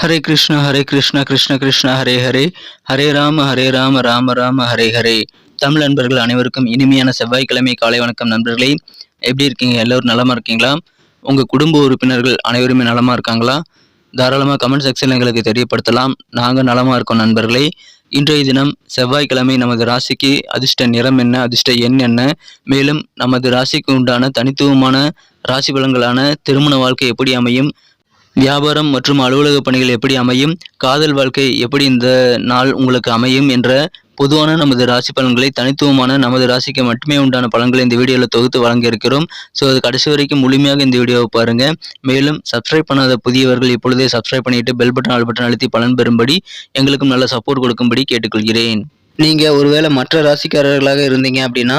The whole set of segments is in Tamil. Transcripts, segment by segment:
ஹரே கிருஷ்ண ஹரே கிருஷ்ண கிருஷ்ண கிருஷ்ண ஹரே ஹரே ஹரே ராம ஹரே ராம ராம ராம ஹரே ஹரே தமிழ் நண்பர்கள் அனைவருக்கும் இனிமையான செவ்வாய்க்கிழமை காலை வணக்கம் நண்பர்களே. எப்படி இருக்கீங்க? எல்லோரும் நலமா இருக்கீங்களா? உங்கள் குடும்ப உறுப்பினர்கள் அனைவருமே நலமா இருக்காங்களா? தாராளமாக கமெண்ட் செக்ஷனில் எங்களுக்கு தெரியப்படுத்தலாம். நாங்கள் நலமாக இருக்கோம் நண்பர்களே. இன்றைய தினம் செவ்வாய்க்கிழமை நமது ராசிக்கு அதிர்ஷ்ட நிறம் என்ன அதிர்ஷ்ட எண் என்ன? மேலும் நமது ராசிக்கு உண்டான தனித்துவமான ராசி பலன்களான திருமண வாழ்க்கை எப்படி அமையும்? வியாபாரம் மற்றும் அலுவலக பணிகள் எப்படி அமையும் காதல் வாழ்க்கை எப்படி இந்த நாள் உங்களுக்கு அமையும் என்ற பொதுவான நமது ராசி பலன்களை தனித்துவமான நமது ராசிக்கு மட்டுமே உண்டான பலன்களை இந்த வீடியோவில் தொகுத்து வழங்கியிருக்கிறோம். ஸோ அது கடைசி வரைக்கும் முழுமையாக இந்த வீடியோவை பாருங்கள் மேலும் சப்ஸ்கிரைப் பண்ணாத புதியவர்கள் இப்பொழுதே சப்ஸ்கிரைப் பண்ணிட்டு பெல் பட்டன் ஆல் பட்டன் அழுத்தி பலன் பெறும்படி எங்களுக்கும் நல்ல சப்போர்ட் கொடுக்கும்படி கேட்டுக்கொள்கிறேன். நீங்கள் ஒருவேளை மற்ற ராசிக்காரர்களாக இருந்தீங்க அப்படின்னா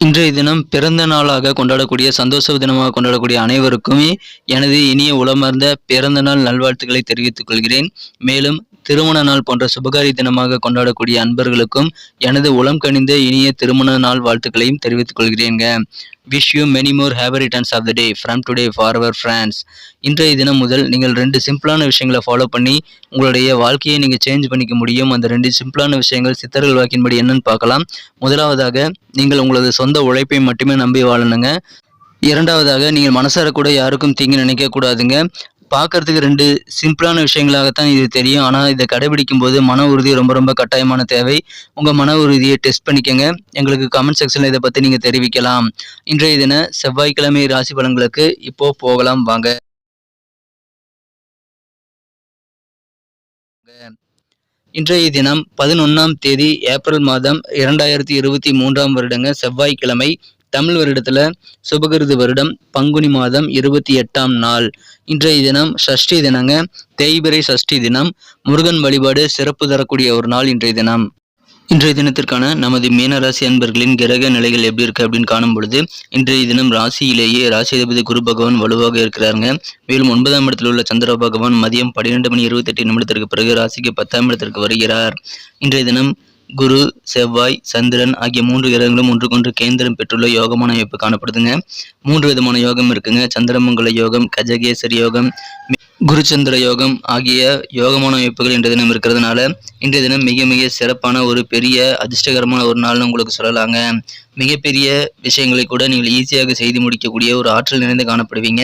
இன்றைய தினம் பிறந்த நாளாக கொண்டாடக்கூடிய சந்தோஷ தினமாக கொண்டாடக்கூடிய அனைவருக்குமே எனது இனிய உளமார்ந்த பிறந்த நாள் நல்வாழ்த்துக்களை தெரிவித்துக் கொள்கிறேன். மேலும் திருமண நாள் போன்ற சுபகாரி தினமாக கொண்டாடக்கூடிய அன்பர்களுக்கும் எனது உளம் கனிந்த இனிய திருமண நாள் வாழ்த்துக்களையும் தெரிவித்துக் கொள்கிறேங்க wish you many more happy returns of the day from today for our friends இன்றைய தினம் முதல் நீங்கள் ரெண்டு சிம்பிளான விஷயங்களை ஃபாலோ பண்ணி உங்களுடைய வாழ்க்கையை நீங்கள் சேஞ்ச் பண்ணிக்க முடியும். அந்த ரெண்டு சிம்பிளான விஷயங்கள் சித்தர்கள் வாக்கின்படி என்னன்னு பார்க்கலாம். முதலாவதாக நீங்கள் உங்களது சொந்த உழைப்பை மட்டுமே நம்பி வாழணுங்க. இரண்டாவதாக நீங்கள் மனசார கூட யாருக்கும் தீங்கு நினைக்க கூடாதுங்க. பார்க்கறதுக்கு ரெண்டு சிம்பிளான விஷயங்களாகத்தான் இது தெரியும். ஆனால் இதை கடைபிடிக்கும் போது மன உறுதி ரொம்ப ரொம்ப கட்டாயமான தேவை. உங்கள் மன உறுதியை டெஸ்ட் பண்ணிக்கங்க. எங்களுக்கு கமெண்ட் செக்ஷனில் இதை பற்றி நீங்கள் தெரிவிக்கலாம். இன்றைய தின செவ்வாய்க்கிழமை ராசி பலன்களுக்கு இப்போ போகலாம். வாங்க. இன்றைய தினம் பதினொன்றாம் தேதி ஏப்ரல் மாதம் இரண்டாயிரத்தி இருபத்தி மூன்றாம் வருடங்க செவ்வாய்க்கிழமை. தமிழ் வருடத்துல சுபகிருது வருடம் பங்குனி மாதம் இருபத்தி எட்டாம் நாள். இன்றைய தினம் சஷ்டி தினங்க தேய்பிரை சஷ்டி தினம் முருகன் வழிபாடு சிறப்பு தரக்கூடிய ஒரு நாள் இன்றைய தினம். இன்றைய தினத்திற்கான நமது மீனராசி அன்பர்களின் கிரக நிலைகள் எப்படி இருக்கு அப்படின்னு காணும் பொழுது இன்றைய தினம் ராசியிலேயே ராசி அதிபதி குரு பகவான் வலுவாக இருக்கிறாருங்க. மேலும் ஒன்பதாம் இடத்தில் உள்ள சந்திர பகவான் மதியம் பன்னிரெண்டு மணி இருபத்தி எட்டு நிமிடத்திற்கு பிறகு ராசிக்கு பத்தாம் இடத்திற்கு வருகிறார். இன்றைய தினம் குரு செவ்வாய் சந்திரன் ஆகிய மூன்று கிரகங்களும் ஒன்றுக்கொன்று கேந்திரம் பெற்றுள்ள யோகமான அமைப்பு காணப்படுதுங்க. மூன்று விதமான யோகம் இருக்குங்க. சந்திரமங்கல யோகம் கஜகேசரி யோகம் குருச்சந்திர யோகம் ஆகிய யோகமான அமைப்புகள் இன்றைய தினம் இருக்கிறதுனால இன்றைய தினம் மிக மிக சிறப்பான ஒரு பெரிய அதிர்ஷ்டகரமான ஒரு நாள்னு உங்களுக்கு சொல்லலாங்க. மிகப்பெரிய விஷயங்களை கூட நீங்கள் ஈஸியாக செய்து முடிக்கக்கூடிய ஒரு ஆற்றல் நிறைந்து காணப்படுவீங்க.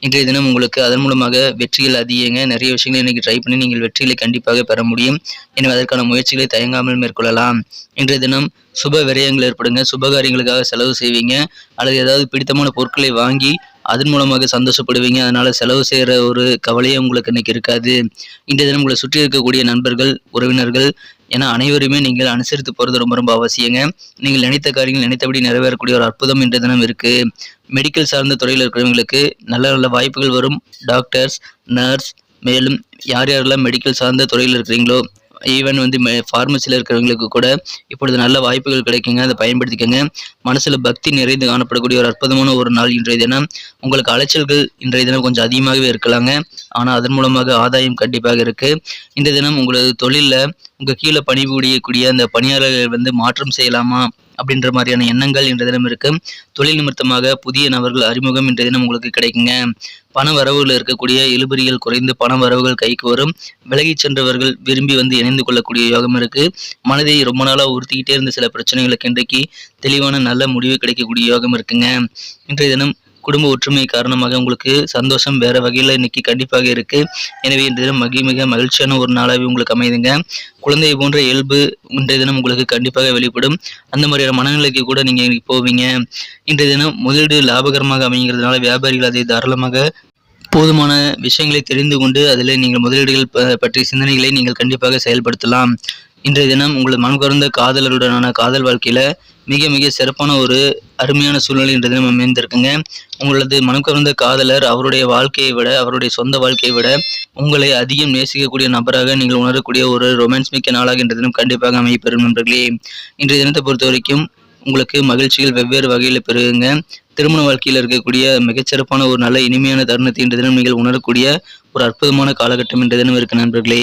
இன்றைய தினம் உங்களுக்கு அதன் மூலமாக வெற்றிகள் அதிகங்க. நிறைய விஷயங்களை இன்னைக்கு ட்ரை பண்ணி நீங்கள் வெற்றிகளை கண்டிப்பாக பெற முடியும். எனவே அதற்கான முயற்சிகளை தயங்காமல் மேற்கொள்ளலாம். இன்றைய தினம் சுப விரயங்கள் ஏற்படுங்க. சுபகாரியங்களுக்காக செலவு செய்வீங்க. அல்லது ஏதாவது பிடித்தமான பொருட்களை வாங்கி அதன் மூலமாக சந்தோஷப்படுவீங்க. அதனால் செலவு செய்கிற ஒரு கவலையே உங்களுக்கு இன்னைக்கு இருக்காது. இன்றைய தினம் உங்களை சுற்றி இருக்கக்கூடிய நண்பர்கள் உறவினர்கள் ஏன்னா அனைவருமே நீங்கள் அனுசரித்து போகிறது ரொம்ப ரொம்ப அவசியங்க. நீங்கள் நினைத்த காரியங்கள் நினைத்தபடி நிறைவேறக்கூடிய ஒரு அற்புதம் இன்றைய தினம் இருக்குது மெடிக்கல் சார்ந்த துறையில் இருக்கிறவங்களுக்கு நல்ல நல்ல வாய்ப்புகள் வரும். டாக்டர்ஸ் நர்ஸ் மேலும் யார் யாரெல்லாம் மெடிக்கல் சார்ந்த துறையில் இருக்கிறீங்களோ ஈவன் வந்து ஃபார்மசியில் இருக்கிறவங்களுக்கு கூட இப்பொழுது நல்ல வாய்ப்புகள் கிடைக்குங்க. அதை பயன்படுத்திக்கோங்க. மனசில் பக்தி நிறைந்து காணப்படக்கூடிய ஒரு அற்புதமான ஒரு நாள் இன்றைய தினம். உங்களுக்கு அலைச்சல்கள் இன்றைய தினம் கொஞ்சம் அதிகமாகவே இருக்கலாங்க. ஆனால் அதன் மூலமாக ஆதாயம் கண்டிப்பாக இருக்குது இந்த தினம் உங்களது தொழிலில் உங்கள் கீழே பணிபுரியக்கூடிய அந்த பணியாளர்கள் வந்து மாற்றம் செய்யலாமா? அப்படின்ற மாதிரியான எண்ணங்கள் இன்றைய தினம் இருக்கு. தொழில் நிமித்தமாக புதிய நபர்கள் அறிமுகம் இன்றைய தினம் உங்களுக்கு கிடைக்குங்க. பண வரவுகள் இருக்கக்கூடிய இழுபறிகள் குறைந்து பண வரவுகள் கைக்கு வரும். விலகிச் சென்றவர்கள் விரும்பி வந்து இணைந்து கொள்ளக்கூடிய யோகம் இருக்கு. மனதை ரொம்ப நாளா உறுத்திக்கிட்டே இருந்த சில பிரச்சனைகளுக்கு இன்றைக்கு தெளிவான நல்ல முடிவு கிடைக்கக்கூடிய யோகம் இருக்குங்க. இன்றைய தினம் குடும்ப ஒற்றுமை காரணமாக உங்களுக்கு சந்தோஷம் வேற வகையில் இன்னைக்கு கண்டிப்பாக இருக்கு. எனவே இந்த தினம் மகி மிக மகிழ்ச்சியான ஒரு நாளாகவே உங்களுக்கு அமைதுங்க குழந்தை போன்ற இயல்பு இன்றைய தினம் உங்களுக்கு கண்டிப்பாக வெளிப்படும். அந்த மாதிரியான மனநிலைக்கு கூட நீங்க இன்னைக்கு போவீங்க. இன்றைய தினம் முதலீடு லாபகரமாக அமைங்கிறதுனால வியாபாரிகள் அதை தாராளமாக போதுமான விஷயங்களை தெரிந்து கொண்டு அதில் நீங்கள் முதலீடுகள் ப- பற்றிய சிந்தனைகளை நீங்கள் கண்டிப்பாக செயல்படுத்தலாம். இன்றைய தினம் உங்களது மனக்கறந்த காதலருடனான காதல் வாழ்க்கையில் மிக மிக சிறப்பான ஒரு அருமையான சூழ்நிலை நம்ம அமைந்திருக்குங்க. உங்களது மனக்கவர்ந்த காதலர் அவருடைய வாழ்க்கையை விட அவருடைய சொந்த வாழ்க்கையை விட உங்களை அதிகம் நேசிக்கக்கூடிய நபராக நீங்கள் உணரக்கூடிய ஒரு ரொமான்ஸ் மிக்க நாளாக இன்றைய தினம் கண்டிப்பாக அமையப்பெறும் நண்பர்களே. இன்றைய தினத்தை பொறுத்த வரைக்கும் உங்களுக்கு மகிழ்ச்சிகள் வெவ்வேறு வகையில் பெருகுங்க. திருமண வாழ்க்கையில் இருக்கக்கூடிய மிகச்சிறப்பான ஒரு நல்ல இனிமையான தருணத்தை இன்றைய தினம் நீங்கள் உணரக்கூடிய ஒரு அற்புதமான காலகட்டம் இன்றைய தினம் இருக்கு நண்பர்களே.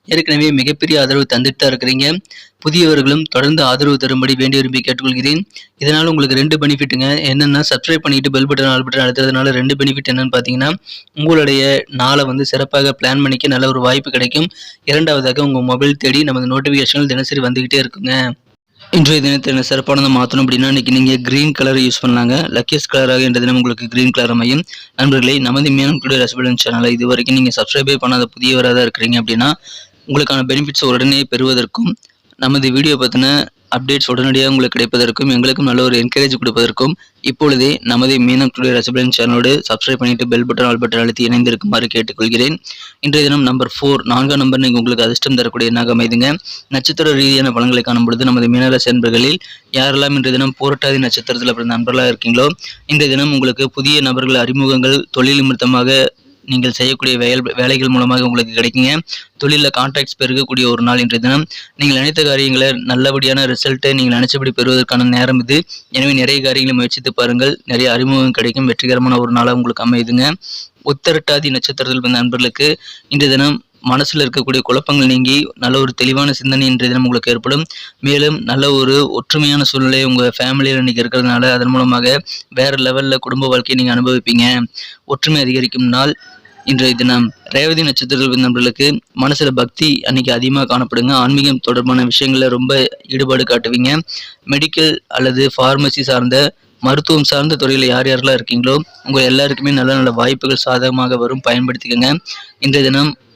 ஏற்கனவே மிகப்பெரிய ஆதரவு தந்துட்டு தான் இருக்கிறீங்க. புதியவர்களும் தொடர்ந்து ஆதரவு தரும்படி வேண்டி விரும்பி கேட்டுக்கொள்கிறேன். இதனால் உங்களுக்கு ரெண்டு பெனிஃபிட்டுங்க. என்னென்னா சப்ஸ்கிரைப் பண்ணிட்டு பெல் பட்டன் ஆல் பட்டன் அழுத்துறதுனால ரெண்டு பெனிஃபிட் என்னன்னு பார்த்தீங்கன்னா உங்களுடைய நாளை வந்து சிறப்பாக பிளான் பண்ணிக்க நல்ல ஒரு வாய்ப்பு கிடைக்கும். இரண்டாவதாக உங்கள் மொபைல் தேடி நமது நோட்டிஃபிகேஷன்கள் தினசரி வந்துக்கிட்டே இருக்குங்க. இன்றைய தினத்தில் என்ன சிறப்பானதை மாற்றணும் அப்படின்னா இன்னைக்கு நீங்கள் க்ரீன் கலர் யூஸ் பண்ணாங்க லக்கியஸ்ட் கலராக என்ற தினம் உங்களுக்கு க்ரீன் கலர் அமையும். நண்பர்களே நமது மீனம் கூட ரசபலன் சேனலை இது வரைக்கும் நீங்கள் சப்ஸ்கிரைபே பண்ணாத புதியவராக தான் இருக்கிறீங்க அப்படின்னா உங்களுக்கான பெனிஃபிட்ஸ் உடனே பெறுவதற்கும் நமது வீடியோ பற்றின அப்டேட்ஸ் உடனடியாக உங்களுக்கு கிடைப்பதற்கும் எங்களுக்கும் நல்ல ஒரு என்கரேஜ் கொடுப்பதற்கும் இப்பொழுதே நமது மீனம் டுடே சேனலோடு சப்ஸ்கிரைப் பண்ணிட்டு பெல் பட்டன் ஆல் பட்டன் அழுத்தி இணைந்திருக்குமாறு கேட்டுக்கொள்கிறேன். இன்றைய தினம் நம்பர் ஃபோர் நான்காம் நம்பர் நீங்கள் உங்களுக்கு அதிர்ஷ்டம் தரக்கூடிய எண்ணாக அமைதுங்க. நட்சத்திர ரீதியான பலன்களை காணும் பொழுது நமது மீனராசி அன்பர்களில் யாரெல்லாம் இன்றைய தினம் போராட்டாதி நட்சத்திரத்தில் பிறந்த நண்பர்களாக இருக்கீங்களோ இன்றைய தினம் உங்களுக்கு புதிய நபர்கள் அறிமுகங்கள் தொழில் நிமித்தமாக நீங்கள் செய்யக்கூடிய வேல் வேலைகள் மூலமாக உங்களுக்கு கிடைக்குங்க. தொழிலில் கான்ட்ராக்ட்ஸ் பெருகக்கூடிய ஒரு நாள் இன்றைய தினம். நீங்கள் நினைத்த காரியங்களை நல்லபடியான ரிசல்ட்டை நீங்கள் நினைச்சபடி பெறுவதற்கான நேரம் இது. எனவே நிறைய காரியங்களை முயற்சித்து பாருங்கள். நிறைய அறிமுகம் கிடைக்கும். வெற்றிகரமான ஒரு நாளாக உங்களுக்கு அமையுதுங்க. உத்தரட்டாதி நட்சத்திரத்தில் பிறந்த நண்பர்களுக்கு இன்றைய தினம் மனசில் இருக்கக்கூடிய குழப்பங்கள் நீங்கி நல்ல ஒரு தெளிவான சிந்தனை இன்றைய தினம் உங்களுக்கு ஏற்படும். மேலும் நல்ல ஒரு ஒற்றுமையான சூழ்நிலை உங்கள் ஃபேமிலியில் இன்னைக்கு இருக்கிறதுனால அதன் மூலமாக வேறு லெவலில் குடும்ப வாழ்க்கையை நீங்கள் அனுபவிப்பீங்க. ஒற்றுமை அதிகரிக்கும் நாள் இன்றைய தினம். ரேவதி நட்சத்திரத்தில் நண்பர்களுக்கு மனசில் பக்தி அன்னைக்கு அதிகமாக காணப்படுங்க. ஆன்மீகம் தொடர்பான விஷயங்களில் ரொம்ப ஈடுபாடு காட்டுவீங்க. மெடிக்கல் அல்லது ஃபார்மசி சார்ந்த மருத்துவம் சார்ந்த துறையில் யார் யாரெல்லாம் இருக்கீங்களோ உங்கள் எல்லாருக்குமே நல்ல நல்ல வாய்ப்புகள் சாதகமாக வரும். பயன்படுத்திக்கோங்க. இன்றைய தினம்